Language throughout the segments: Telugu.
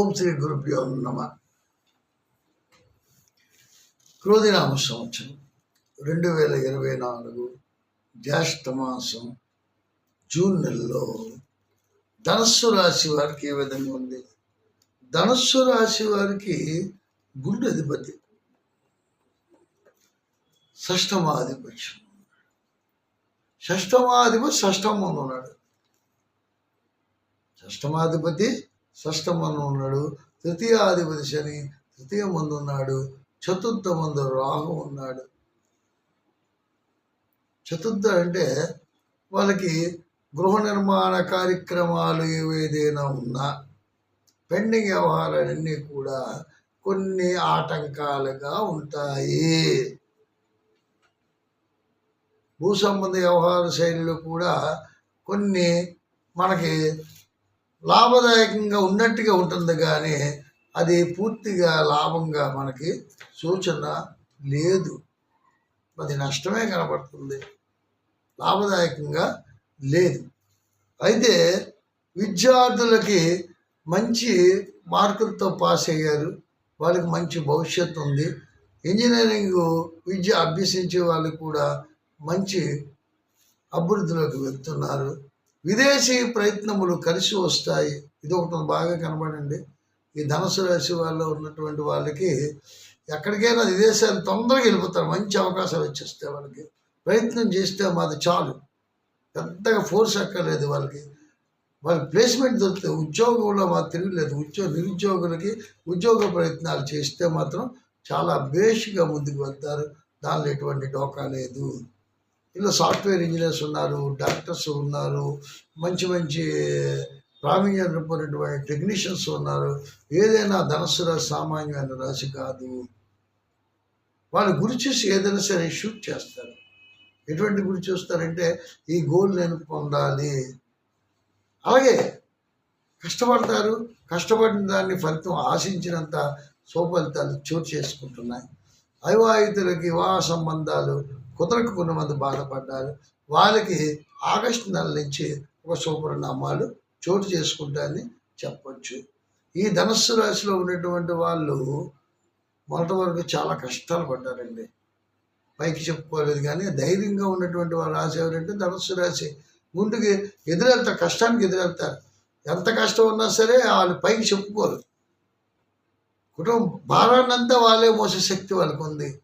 ఓం శ్రీ గురుభ్యో నమ. క్రోధినామ సంవత్సరం రెండు వేల ఇరవై నాలుగు జ్యేష్ఠమాసం జూన్ నెలలో. ధనస్సు రాశి వారికి ఏ విధంగా ఉంది? ధనస్సు రాశి వారికి గుండె అధిపతి. షష్టమాధిపత్యం. షష్టమాధిపతి షష్టమంలో ఉన్నాడు. షష్టమాధిపతి షష్టమందు ఉన్నాడు తృతీయాధిపతి శని తృతీయ మందు ఉన్నాడు చతుర్థ మందు రాహు ఉన్నాడు. చతుర్థ అంటే వాళ్ళకి గృహ నిర్మాణ కార్యక్రమాలు ఏవేదైనా ఉన్నా పెండింగ్ వ్యవహారాలన్నీ కూడా కొన్ని ఆటంకాలుగా ఉంటాయి. భూ సంబంధ వ్యవహార శైలిలో కూడా కొన్ని మనకి లాభదాయకంగా ఉన్నట్టుగా ఉంటుంది కానీ అది పూర్తిగా లాభంగా మనకి సూచన లేదు. అది నష్టమే కనబడుతుంది. లాభదాయకంగా లేదు. అయితే విద్యార్థులకి మంచి మార్కులతో పాస్ అయ్యారు. వాళ్ళకి మంచి భవిష్యత్తు ఉంది. ఇంజనీరింగ్ విద్య అభ్యసించే వాళ్ళు కూడా మంచి అభివృద్ధిలోకి వెళ్తున్నారు. విదేశీ ప్రయత్నములు కలిసి వస్తాయి. ఇది ఒకటి బాగా కనబడండి ఈ ధనుసు రాశి వాళ్ళు ఉన్నటువంటి వాళ్ళకి ఎక్కడికైనా విదేశాలు తొందరగా వెళ్ళిపోతారు. మంచి అవకాశాలు వచ్చేస్తాయి వాళ్ళకి. ప్రయత్నం చేస్తే మాది చాలు. పెద్దగా ఫోర్స్ అక్కర్లేదు వాళ్ళకి. వాళ్ళకి ప్లేస్మెంట్ దొరుకుతుంది. ఉద్యోగంలో మాకు తిరగలేదు ఉద్యోగ నిరుద్యోగులకి ఉద్యోగ ప్రయత్నాలు చేస్తే మాత్రం చాలా బేష్గా ముందుకు వెళ్తారు. దానిలో ఎటువంటి డోకా లేదు. ఇలా సాఫ్ట్వేర్ ఇంజనీర్స్ ఉన్నారు డాక్టర్స్ ఉన్నారు మంచి మంచి ప్రావీణ్యం పొందినటువంటి టెక్నీషియన్స్ ఉన్నారు. ఏదైనా ధనస్సు రాశి సామాన్యమైన రాశి కాదు. వాళ్ళ గురి చూసి ఏదైనా సరే షూట్ చేస్తారు. ఎటువంటి గురి చూస్తారంటే ఈ గోల్ నేను పొందాలి. అలాగే కష్టపడతారు. కష్టపడిన దాన్ని ఫలితం ఆశించినంత సోఫలితాలు చోటు చేసుకుంటున్నాయి. అవివాహితులకి వివాహ సంబంధాలు కుదరకు కొంతమంది బాధపడ్డారు. వాళ్ళకి ఆగస్టు నెల నుంచి ఒక శుభపరిణామాలు చోటు చేసుకుంటాయని చెప్పచ్చు. ఈ ధనస్సు రాశిలో ఉన్నటువంటి వాళ్ళు మొదటి వరకు చాలా కష్టాలు పడ్డారండి. పైకి చెప్పుకోలేదు కానీ ధైర్యంగా ఉన్నటువంటి వాళ్ళ రాశి ఎవరంటే ధనస్సు రాశి. ముందుకి ఎదురెళ్తారు కష్టానికి ఎదురెళ్తారు. ఎంత కష్టం ఉన్నా సరే వాళ్ళు పైకి చెప్పుకోరు. కుటుంబ భారాన్నంతా వాళ్ళే మోసే శక్తి వాళ్ళకు ఉంది.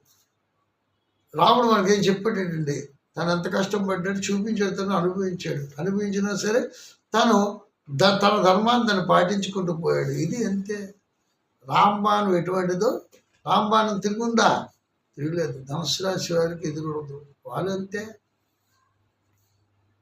రాముడు మనకి ఏం చెప్పేటండి? తను ఎంత కష్టం పడ్డాడు చూపించాడు తను అనుభవించాడు. అనుభవించినా సరే తను ద తన ధర్మాన్ని తను పాటించుకుంటూ పోయాడు. ఇది అంతే. రాంబాణం ఎటువంటిదో రాంబాణం తిరుగుందా? తిరగలేదు. ధనుసు రాశి వారికి ఎదురవద్దు. వాళ్ళు అంతే.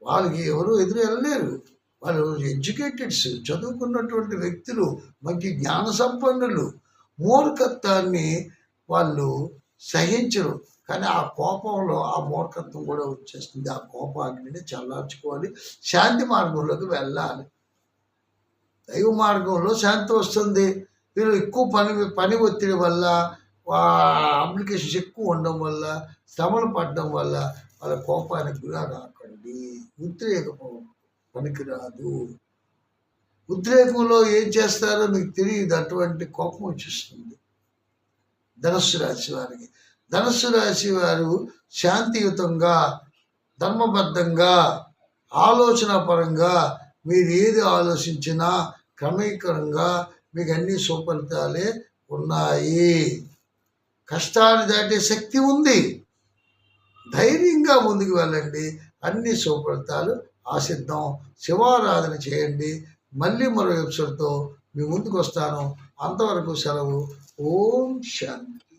వాళ్ళకి ఎవరు ఎదురు వెళ్ళలేరు. వాళ్ళు ఎడ్యుకేటెడ్స్ చదువుకున్నటువంటి వ్యక్తులు మంచి జ్ఞాన సంపన్నులు. మూర్ఖత్వాన్ని వాళ్ళు సహించరు. కానీ ఆ కోపంలో ఆ మూర్ఖత్వం కూడా వచ్చేస్తుంది. ఆ కోపాగ్నిని చల్లార్చుకోవాలి. శాంతి మార్గంలోకి వెళ్ళాలి. దైవ మార్గంలో శాంతి వస్తుంది. వీళ్ళు ఎక్కువ పని పని ఒత్తిడి వల్ల అప్లికేషన్స్ ఎక్కువ ఉండడం వల్ల శ్రమలు పడడం వల్ల వాళ్ళ కోపానికి గురా కాకండి. ఉద్రేకం పనికిరాదు. ఉద్రేకంలో ఏం చేస్తారో మీకు తెలియదు అటువంటి కోపం వచ్చేస్తుంది. ధనస్సు రాశి వారికి. ధనస్సు రాశి వారు శాంతియుతంగా ధర్మబద్ధంగా ఆలోచన పరంగా మీరు ఏది ఆలోచించినా క్రమీకరంగా మీకు అన్ని సుఫలితాలే ఉన్నాయి. కష్టాన్ని దాటే శక్తి ఉంది. ధైర్యంగా ముందుకు వెళ్ళండి. అన్ని సుఫలితాలు ఆశిద్దాం. శివారాధన చేయండి. మళ్ళీ మరో ఎపిసోడ్తో మీ ముందుకు వస్తాను. అంతవరకు సెలవు. ఓం శాంతి.